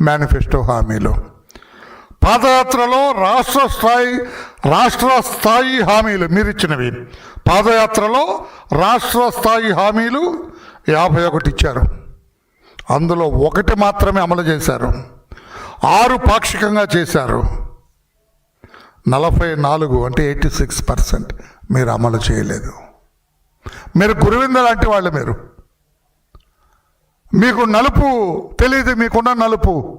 Manifesto హామీలు. పాదయాత్రలో రాష్ట్ర స్థాయి రాష్ట్ర స్థాయి హామీలు మీరు ఇచ్చినవి పాదయాత్రలో రాష్ట్ర స్థాయి హామీలు యాభై ఒకటి ఇచ్చారు. అందులో ఒకటి మాత్రమే అమలు చేశారు. ఆరు పాక్షికంగా చేశారు. నలభై నాలుగు అంటే ఎయిటీ సిక్స్ పర్సెంట్ మీరు అమలు చేయలేదు. మీరు గురువింద లాంటి వాళ్ళు మీరు. మీకు నలుపు తెలియదు మీకున్న నలుపు.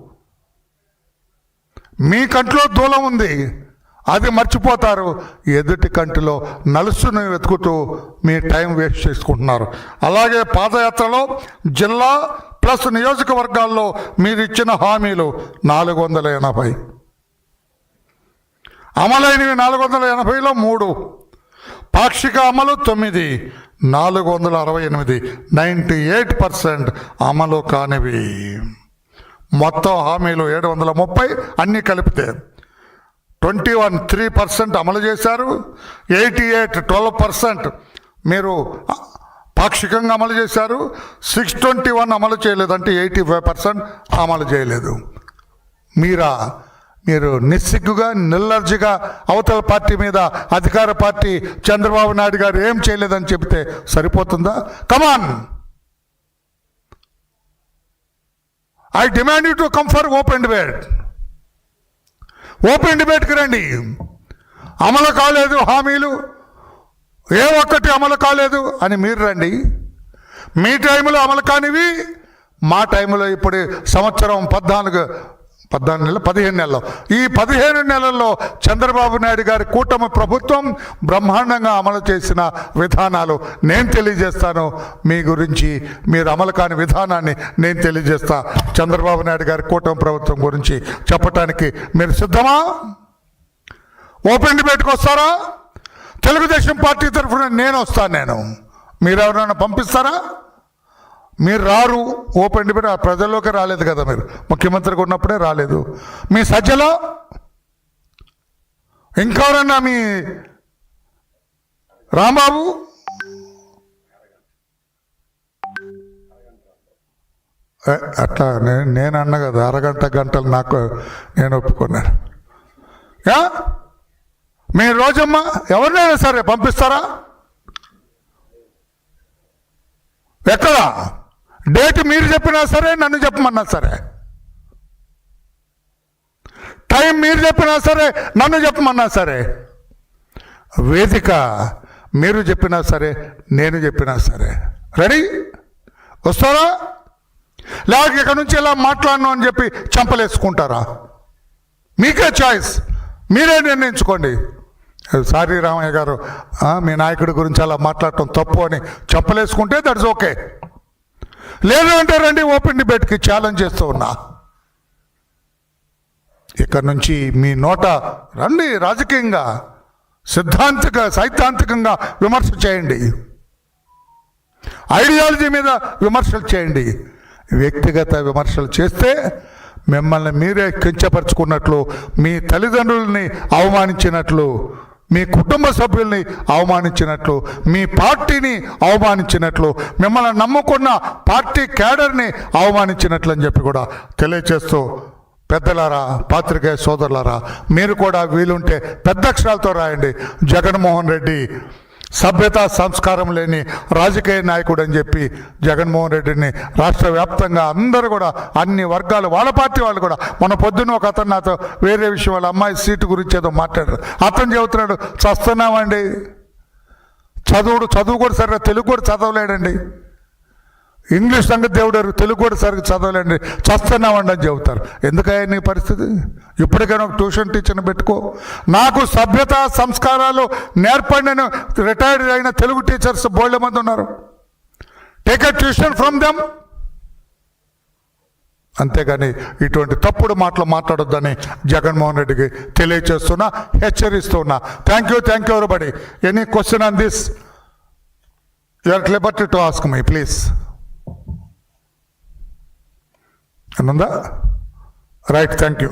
మీ కంట్లో దూలం ఉంది అది మర్చిపోతారు. ఎదుటి కంటిలో నలుసును వెతుకుతూ మీ టైం వేస్ట్ చేసుకుంటున్నారు. అలాగే పాదయాత్రలో జిల్లా ప్లస్ నియోజకవర్గాల్లో మీరు ఇచ్చిన హామీలు నాలుగు వందల ఎనభై. అమలైనవి నాలుగు వందల ఎనభైలో మూడు. పాక్షిక అమలు తొమ్మిది నాలుగు వందల అరవై ఎనిమిది నైంటీ ఎయిట్ పర్సెంట్ అమలు కానివి. మొత్తం హామీలు ఏడు వందల ముప్పై అన్నీ కలిపితే ట్వంటీ వన్ త్రీ పర్సెంట్ అమలు చేశారు ఎయిటీ ఎయిట్ ట్వెల్వ్ పర్సెంట్ మీరు పాక్షికంగా అమలు చేశారు సిక్స్ ట్వంటీ వన్ అమలు చేయలేదు అంటే ఎయిటీ ఫైవ్ పర్సెంట్ అమలు చేయలేదు. మీరా మీరు నిస్సిగ్గుగా నిల్లర్జిగా అవతల పార్టీ మీద అధికార పార్టీ చంద్రబాబు నాయుడు గారు ఏం చేయలేదని చెబితే సరిపోతుందా? Come on I demand you to come for open debate open డిబేట్కి రండి. అమలు కాలేదు హామీలు. ఏ ఒక్కటి అమలు కాలేదు అని మీరు రండి. మీ టైంలో అమలు కానివి మా టైంలో ఇప్పుడు సంవత్సరం పద్నాలుగు పద్నాలుగు నెలలు పదిహేను నెలలు. ఈ పదిహేను నెలల్లో చంద్రబాబు నాయుడు గారి కూటమి ప్రభుత్వం బ్రహ్మాండంగా అమలు చేసిన విధానాలు నేను తెలియజేస్తాను. మీ గురించి మీరు అమలు కాని విధానాన్ని నేను తెలియజేస్తా. చంద్రబాబు నాయుడు గారి కూటమి ప్రభుత్వం గురించి చెప్పటానికి మీరు సిద్ధమా? ఓపెన్ డిబేట్కి వస్తారా? తెలుగుదేశం పార్టీ తరఫున నేను వస్తాను నేను. మీరు ఎవరైనా పంపిస్తారా? మీరు రారు ఓపెన్ డిబేట్ ఆ ప్రజల్లోకి రాలేదు కదా మీరు. ముఖ్యమంత్రిగా ఉన్నప్పుడే రాలేదు. మీ సజ్జలో ఇంకెవరన్నా మీ రాంబాబు? అట్లా నేను నేను అన్న కదా అరగంట గంటలు నాకు నేను ఒప్పుకున్నాను. యా? మీ రోజమ్మ ఎవరినైనా సరే పంపిస్తారా? ఎక్కడ? డేట్ మీరు చెప్పినా సరే నన్ను చెప్పమన్నా సరే. టైం మీరు చెప్పినా సరే నన్ను చెప్పమన్నా సరే. వేదిక మీరు చెప్పినా సరే నేను చెప్పినా సరే. రెడీ? వస్తారా? లేక ఇక్కడ నుంచి ఇలా మాట్లాడను అని చెప్పి చంపలేసుకుంటారా? మీకే చాయిస్ మీరే నిర్ణయించుకోండి. సారీ రామయ్య గారు మీ నాయకుడి గురించి అలా మాట్లాడటం తప్పు అని చెప్పలేసుకుంటే దట్స్ ఓకే. లేదు అంటే రండి ఓపెన్ డిబేట్కి ఛాలెంజ్ చేస్తూ ఉన్నా. ఇక్కడ నుంచి మీ నోట రండి రాజకీయంగా సిద్ధాంతిక సైద్ధాంతికంగా విమర్శ చేయండి. ఐడియాలజీ మీద విమర్శలు చేయండి. వ్యక్తిగత విమర్శలు చేస్తే మిమ్మల్ని మీరే కించపరుచుకున్నట్లు మీ తల్లిదండ్రుల్ని అవమానించినట్లు మీ కుటుంబ సభ్యుల్ని అవమానించినట్లు మీ పార్టీని అవమానించినట్లు మిమ్మల్ని నమ్ముకున్న పార్టీ క్యాడర్ని అవమానించినట్లు అని చెప్పి కూడా తెలియచేస్తూ పెద్దలారా పాత్రికేయ సోదరులారా మీరు కూడా వీలుంటే పెద్ద అక్షరాలతో రాయండి. జగన్మోహన్ రెడ్డి సభ్యత సంస్కారం లేని రాజకీయ నాయకుడు అని చెప్పి జగన్మోహన్ రెడ్డిని రాష్ట్ర వ్యాప్తంగా అందరూ కూడా అన్ని వర్గాలు వాళ్ళ పార్టీ వాళ్ళు కూడా మన పొద్దున్న ఒక అతను నాతో వేరే విషయం వాళ్ళ అమ్మాయి సీటు గురించి ఏదో మాట్లాడారు. అతను చెబుతున్నాడు చస్తున్నామండి. చదువుడు చదువు కూడా సరిగ్గా తెలుగు కూడా చదవలేడండి. ఇంగ్లీష్ సంగతి దేవుడు ఎరుగు, తెలుగు కూడా సరిగ్గా చదవలేండి. చస్తున్నామండి అని చెబుతారు. ఎందుకయ్యా నీ పరిస్థితి? ఇప్పటికైనా ఒక ట్యూషన్ టీచర్ని పెట్టుకో. నాకు సభ్యత సంస్కారాలు నేర్పండి రిటైర్డ్ అయిన తెలుగు టీచర్స్ బోల్డ్ మంది ఉన్నారు. Take a tuition from them అంతేగాని ఇటువంటి తప్పుడు మాటలు మాట్లాడొద్దని జగన్మోహన్ రెడ్డికి తెలియచేస్తున్నా హెచ్చరిస్తున్నా. Thank you thank you everybody any question on this you are liberty to ask my please ఉందా రైట్ థ్యాంక్ యూ